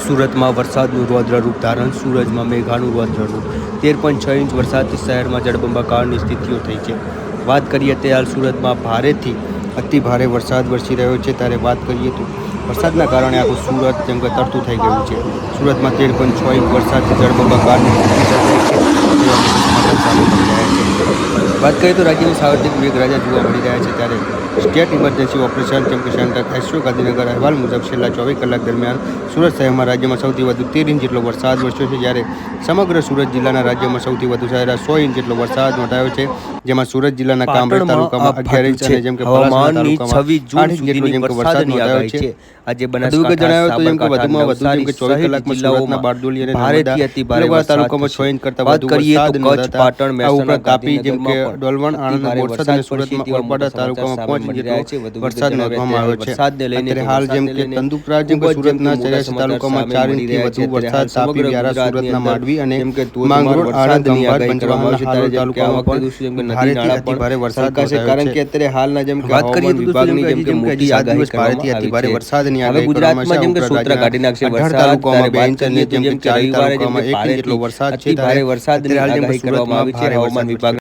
સુરતમાં વરસાદનું રૌદ્ર રૂપ ધારણ, સૂરજમાં મેઘાનું રૌદ્ર રૂપ તેર પોઈન્ટ છ ઇંચ વરસાદથી શહેરમાં જળબંબાકારની સ્થિતિઓ થઈ છે. વાત કરીએ તે હાલ સુરતમાં ભારેથી અતિ ભારે વરસાદ વરસી રહ્યો છે. ત્યારે વાત કરીએ તો વરસાદના કારણે આખું સુરત જેમ કે તરતું થઈ ગયું છે. સુરતમાં તેર પોઈન્ટ છ ઇંચ વરસાદથી જળબંબાકારની સ્થિતિ સર્જાઈ છે તેવા સમાચાર સામે મળી રહ્યા છે વાત કરીએ તો રાજ્યમાં સાર્વત્રિક મેઘરાજા જોવા મળી રહ્યા છે ત્યારે state emergency operation camp center S O Gandhinagar અહેવાલ મુજબ છેલ્લા ચોવીસ કલાક દરમિયાન સુરત શહેરમાં રાજ્યમાં સૌથી વધુ તેર ઇંચ જેટલો વરસાદ વરસ્યો છે જ્યારે સમગ્ર સુરત જિલ્લાના રાજ્યમાં સૌથી વધુ સરેરાશ સો ઇંચ જેટલો વરસાદ નોંધાયો છે જેમાં સુરત જિલ્લાના કામરેજ તાલુકામાં અગિયાર ઇંચ અને જેમ કે હવામાનની છવ્વીસ જૂન આઠ ઇંચ જેટલો સુધીની જેમ કે વરસાદ નોંધાયો છે. આજે વધુ જણાવ્યો તો જેમ કે વધુમાં વધુ જેમ કે ચોવીસ કલાકમાં સુરતના બારડોલી અને ભારેથી નર્મદા અતિ ભારે નર્મદા વરસાદ તાલુકામાં છ ઇંચ કરતાં વધુ વરસાદ નોંધાતા પાટણ, મહેસાણા, તાપી જેમ કે ડોલવણ આણંદ બોરસદ અને સુરતમાં તેવા તાલુકામાં પાંચ ઇંચ છે. વરસાદ નોંધવામાં આવ્યો છે અત્યારે હાલ જેમ કે તંદુપરા જેમ કે સુરતના મોટા તાલુકામાં ચાર ઇંચથી વધુ વરસાદ તાપી વ્યારા સુરતના માંડવી અને માંગરોળ આણંદ ખંભાત પંચમહાલ. હાલોલ તાલુકામાં ભારેથી ભારે વરસાદ. કારણ કે અત્યારે હાલના જેમ કે વાત કરીએ વિભાગની જેમ કે મોટી આગાહી ભારેથી અતિ ભારે. વરસાદની આગાહી ગુજરાતમાં જેમ કે સૂત્ર કાઢી નાખશે વરસાદ તાલુકામાં જેમ કે ચાર તાલુકામાં એક ઇંચ જેટલો વરસાદ છે ભારે ત્યારે વરસાદની આગાહી કરવામાં આવી છે હવામાન વિભાગ